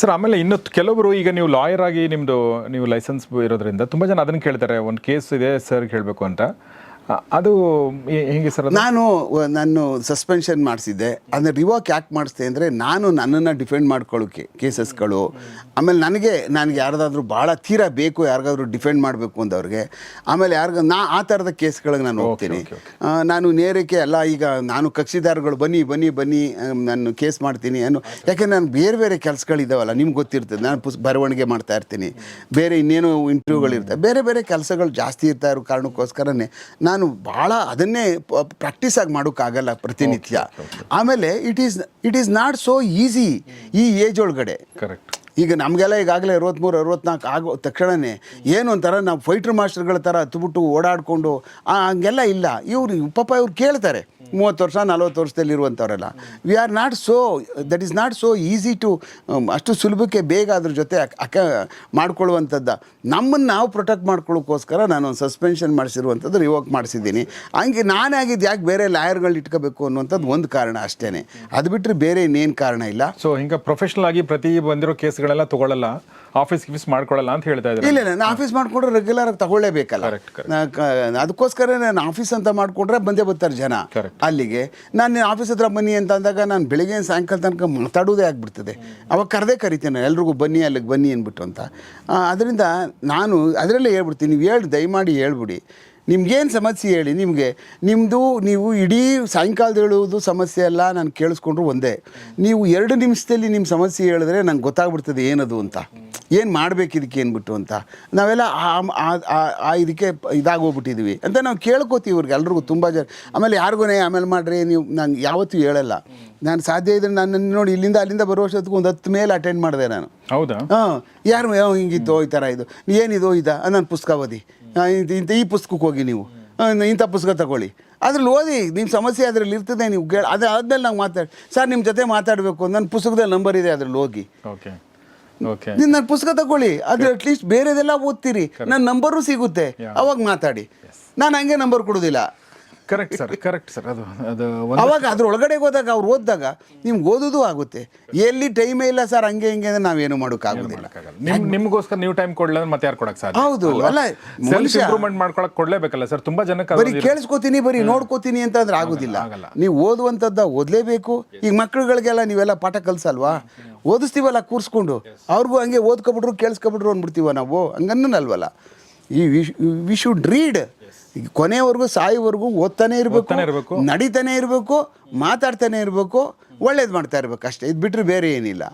Sir, ಆಮೇಲೆ ಇನ್ನು ಕೆಲವರು ಈಗ ನೀವು ಲಾಯರ್ ಆಗಿ ನಿಮ್ಮದು ನೀವು ಲೈಸೆನ್ಸ್ ಇರೋದ್ರಿಂದ ತುಂಬ ಜನ ಅದನ್ನು ಕೇಳ್ತಾರೆ. ಒಂದು ಕೇಸ್ ಇದೆ ಸರ್ ಹೇಳಬೇಕು ಅಂತ. ಅದು ಹೆಂಗೆ ಸರ್ ನಾನು ನಾನು ಸಸ್ಪೆನ್ಷನ್ ಮಾಡಿಸಿದ್ದೆ. ಅಂದರೆ ರಿವಾಕ್ ಯಾಕೆ ಮಾಡಿಸ್ದೆ ಅಂದರೆ ನಾನು ನನ್ನನ್ನು ಡಿಫೆಂಡ್ ಮಾಡ್ಕೊಳ್ಳೋಕೆ ಕೇಸಸ್ಗಳು ಆಮೇಲೆ ನನಗೆ ನನಗೆ ಯಾರ್ದಾದ್ರೂ ಭಾಳ ತೀರ ಬೇಕು ಯಾರಿಗಾದ್ರೂ ಡಿಫೆಂಡ್ ಮಾಡಬೇಕು ಅಂದವ್ರಿಗೆ. ಆಮೇಲೆ ಯಾರಿಗ ನಾ ಆ ಥರದ ಕೇಸ್ಗಳಿಗೆ ನಾನು ಹೋಗ್ತೀನಿ. ನಾನು ನೇರಕ್ಕೆ ಅಲ್ಲ ಈಗ ನಾನು ಕಕ್ಷಿದಾರಗಳು ಬನ್ನಿ ಬನ್ನಿ ಬನ್ನಿ ನಾನು ಕೇಸ್ ಮಾಡ್ತೀನಿ ಅನ್ನೋ ಯಾಕೆಂದ್ರೆ ನಾನು ಬೇರೆ ಬೇರೆ ಕೆಲಸಗಳಿದ್ದಾವಲ್ಲ ನಿಮ್ಗೆ ಗೊತ್ತಿರ್ತದೆ. ನಾನು ಪುಸ್ ಬರವಣಿಗೆ ಮಾಡ್ತಾ ಇರ್ತೀನಿ. ಬೇರೆ ಇನ್ನೇನು ಇಂಟರ್ವ್ಯೂಗಳಿರ್ತವೆ ಬೇರೆ ಬೇರೆ ಕೆಲಸಗಳು ಜಾಸ್ತಿ ಇರ್ತಾ ಇರೋ ಕಾರಣಕ್ಕೋಸ್ಕರನೇ ನಾನು ಭಾಳ ಅದನ್ನೇ ಪ್ರಾಕ್ಟೀಸ್ ಆಗಿ ಮಾಡೋಕ್ಕಾಗಲ್ಲ ಪ್ರತಿನಿತ್ಯ. ಆಮೇಲೆ it is it is not so easy ಈ ಏಜ್ ಒಳಗಡೆ. ಕರೆಕ್ಟ್ ಈಗ ನಮಗೆಲ್ಲ ಈಗಾಗಲೇ ಅರವತ್ತ್ಮೂರು ಅರವತ್ನಾಲ್ಕು ಆಗೋ ತಕ್ಷಣವೇ ಏನು ಒಂಥರ ನಾವು ಫೈಟ್ರ್ ಮಾಸ್ಟರ್ಗಳ ಥರ ಹತ್ಬಿಟ್ಟು ಓಡಾಡಿಕೊಂಡು ಹಂಗೆಲ್ಲ ಇಲ್ಲ. ಇವರು ಪಾಪ ಇವ್ರು ಕೇಳ್ತಾರೆ. ಮೂವತ್ತು ವರ್ಷ, ನಲ್ವತ್ತು ವರ್ಷದಲ್ಲಿರುವಂಥವರೆಲ್ಲ we are not so that is not so easy to ಅಷ್ಟು ಸುಲಭಕ್ಕೆ ಬೇಗ ಅದ್ರ ಜೊತೆ ಅಕ್- ಮಾಡ್ಕೊಳ್ಳುವಂಥದ್ದು. ನಮ್ಮನ್ನು ನಾವು ಪ್ರೊಟೆಕ್ಟ್ ಮಾಡ್ಕೊಳ್ಳೋಕ್ಕೋಸ್ಕರ ನಾನು ಒಂದು ಸಸ್ಪೆನ್ಷನ್ ಮಾಡಿಸಿರುವಂಥದ್ದು ರಿವೋಕ್ ಮಾಡಿಸಿದ್ದೀನಿ. ಹಂಗೆ ನಾನೇ ಆಗಿದ್ದು ಯಾಕೆ ಬೇರೆ ಲಾಯರ್ಗಳು ಇಟ್ಕೋಬೇಕು ಅನ್ನುವಂಥದ್ದು ಒಂದು ಕಾರಣ ಅಷ್ಟೇ ಅದು ಬಿಟ್ಟರೆ ಬೇರೆ ಇನ್ನೇನು ಕಾರಣ ಇಲ್ಲ. ಸೊ ಹಿಂಗೆ ಪ್ರೊಫೆಷನಲ್ ಆಗಿ ಪ್ರತಿ ಬಂದಿರೋ ಕೇಸ್ಗಳೆಲ್ಲ ತಗೊಳ್ಳಲ್ಲ ಆಫೀಸ್ ಗಿಫೀಸ್ ಮಾಡ್ಕೊಳ್ಳಲ್ಲ ಅಂತ ಹೇಳ್ತಾ ಇದ್ದಾರೆ. ಇಲ್ಲ ಇಲ್ಲ ನಾನು ಆಫೀಸ್ ಮಾಡಿಕೊಂಡ್ರೆ ರೆಗ್ಯುಲರ್ ಆಗಿ ತಗೊಳ್ಳೇಬೇಕಲ್ಲ. ನಾ ಅದಕ್ಕೋಸ್ಕರ ನಾನು ಆಫೀಸ್ ಅಂತ ಮಾಡಿಕೊಂಡ್ರೆ ಬಂದೇ ಬರ್ತಾರೆ ಜನ Correct. ಅಲ್ಲಿಗೆ. ನಾನು ಆಫೀಸ್ ಹತ್ರ ಬನ್ನಿ ಅಂತ ಅಂದಾಗ ನಾನು ಬೆಳಿಗ್ಗೆ ಸಾಯಂಕಾಲ ತನಕ ಮಾತಾಡೋದೇ ಆಗ್ಬಿಡ್ತದೆ. ಅವಾಗ ಕರೆದೇ ಕರಿತೇನೆ ಎಲ್ರಿಗೂ ಬನ್ನಿ ಅಲ್ಲಿಗೆ ಬನ್ನಿ ಅಂದ್ಬಿಟ್ಟು ಅಂತ. ಅದರಿಂದ ನಾನು ಅದರಲ್ಲೇ ಹೇಳ್ಬಿಡ್ತೀನಿ ನೀವು ಹೇಳಿ ದಯಮಾಡಿ ಹೇಳ್ಬಿಡಿ. ನಿಮ್ಗೇನು ಸಮಸ್ಯೆ ಹೇಳಿ ನಿಮಗೆ. ನಿಮ್ಮದು ನೀವು ಇಡೀ ಸಾಯಂಕಾಲದ ಹೇಳುವುದು ಸಮಸ್ಯೆ ಅಲ್ಲ ನಾನು ಕೇಳಿಸ್ಕೊಂಡ್ರು ಒಂದೇ. ನೀವು ಎರಡು ನಿಮಿಷದಲ್ಲಿ ನಿಮ್ಮ ಸಮಸ್ಯೆ ಹೇಳಿದ್ರೆ ನಂಗೆ ಗೊತ್ತಾಗ್ಬಿಡ್ತದೆ ಏನದು ಅಂತ. ಏನು ಮಾಡಬೇಕು ಇದಕ್ಕೆ ಏನ್ಬಿಟ್ಟು ಅಂತ. ನಾವೆಲ್ಲ ಆ- ಇದಕ್ಕೆ ಇದಾಗೋಗ್ಬಿಟ್ಟಿದ್ವಿ ಅಂತ ನಾವು ಕೇಳ್ಕೋತೀವಿ ಇವ್ರಿಗೆ ಎಲ್ರಿಗೂ ತುಂಬ ಜನ. ಆಮೇಲೆ ಯಾರಿಗೂ ಆಮೇಲೆ ಮಾಡ್ರಿ ನೀವು ನಾನು ಯಾವತ್ತೂ ಹೇಳಲ್ಲ. ನಾನು ಸಾಧ್ಯ ಇದ್ರೆ ನಾನು ನೋಡಿ ಇಲ್ಲಿಂದ ಅಲ್ಲಿಂದ ಬರೋ ಅಷ್ಟೊತ್ತಿಗೆ ಒಂದು ಹತ್ತು ಮೇಲೆ ಅಟೆಂಡ್ ಮಾಡಿದೆ ನಾನು. ಹೌದಾ? ಹಾಂ ಯಾರು ಹಿಂಗಿತ್ತು ಈ ಥರ ಇದು. ಏನಿದು ಇದ? ನಾನು ಪುಸ್ತಕ ಓದಿ. ಆ, ಇಂಥ ಈ ಪುಸ್ತಕಕ್ಕೆ ಹೋಗಿ ನೀವು. ಇಂಥ ಪುಸ್ತಕ ತಗೊಳ್ಳಿ. ಅದ್ರಲ್ಲಿ ಓದಿ ನಿಮ್ಮ ಸಮಸ್ಯೆ ಅದರಲ್ಲಿ ಇರ್ತದೆ ನೀವು ಕೇಳ ಅದು ಆದ್ಮೇಲೆ ನಾವು ಮಾತಾಡಿ ಸರ್ ನಿಮ್ಮ ಜೊತೆ ಮಾತಾಡಬೇಕು ನನ್ನ ಪುಸ್ತಕದಲ್ಲಿ ನಂಬರ್ ಇದೆ ಅದ್ರಲ್ಲಿ ಹೋಗಿ. ಓಕೆ. ನೀವು ನನ್ನ ಪುಸ್ತಕ ತಗೊಳ್ಳಿ. ಅದ್ರ ಅಟ್ಲೀಸ್ಟ್ ಬೇರೆದೆಲ್ಲ ಓದ್ತೀರಿ. ನನ್ನ ನಂಬರು ಸಿಗುತ್ತೆ. ಅವಾಗ ಮಾತಾಡಿ. ನಾನು ಹಂಗೆ ನಂಬರ್ ಕೊಡೋದಿಲ್ಲ. ಕರೆಕ್ಟ್ ಸರ್ ಕರೆಕ್ಟ್ ಸರ್ ಅದು ಅದು ಒಂದು ಅವಾಗ ಅದ್ರ ಒಳಗಡೆ ಹೋದಾಗ ಅವ್ರು ಓದಿದಾಗ ನಿಮ್ಗೆ ಓದೋದು ಆಗುತ್ತೆ. ಎಲ್ಲಿ ಟೈಮೇ ಇಲ್ಲ ಸರ್ ಹಂಗೆ ಹಿಂಗೆ ಅಂದ್ರೆ ನಾವೇನು ಮಾಡೋಕ್ಕಾಗೋದಿಲ್ಲ. ನಿಮ್ ನಿಮ್ಗೋಸ್ಕರ ನೀವು ಟೈಮ್ ಕೊಡ್ಲಿಲ್ಲ ಅಂದ್ರೆ ಮತ್ತೆ ಯಾರು ಕೊಡಕ್ ಸಾಧ್ಯ? ಹೌದು ಅಲ್ಲ ಸೆಲ್ಫ್ ಮನುಷ್ಯ ಇಂಪ್ರೂವ್ಮೆಂಟ್ ಮಾಡ್ಕೊಳಕ್ ಕೊಡ್ಲೇಬೇಕಲ್ಲ ಸರ್ ತುಂಬಾ ಜನಕ್ಕೆ ಬರೀ ಅದೊಂದು ಕೇಳಿಸ್ಕೊತೀನಿ ಬರೀ ನೋಡ್ಕೋತೀನಿ ಅಂತ ಅಂದ್ರೆ ಆಗೋದಿಲ್ಲ ಆಗಲ್ಲ. ನೀವು ಓದುವಂಥದ್ದು ಓದಲೇಬೇಕು. ಈಗ ಮಕ್ಕಳುಗಳಿಗೆಲ್ಲ ನೀವೆಲ್ಲ ಪಾಠ ಕಲ್ಸಲ್ವಾ? ಓದಿಸ್ತೀವಲ್ಲ ಕೂರಿಸ್ಕೊಂಡು. ಅವ್ರಿಗೂ ಹಂಗೆ ಓದ್ಕೊಬಿಟ್ರು ಕೇಳಿಸ್ಕೊಬಿಟ್ರು ಅಂದ್ಬಿಡ್ತೀವ ನಾವು? ಹಂಗನ್ನಲ್ವಲ್ಲ ಈ ವಿ ಶುಡ್ ರೀಡ್ ಕೊನೆಯವರೆಗೂ ಸಾಯೋವರೆಗೂ ಓದ್ತಾನೆ ಇರಬೇಕು ಓದ್ತಾನೆ ಇರ್ಬೇಕು. ನಡೀತಾನೆ ಇರಬೇಕು ಮಾತಾಡ್ತಾನೆ ಇರಬೇಕು ಒಳ್ಳೇದು ಮಾಡ್ತಾ ಇರ್ಬೇಕು ಅಷ್ಟೇ. ಇದು ಬಿಟ್ಟರೆ ಬೇರೆ ಏನಿಲ್ಲ.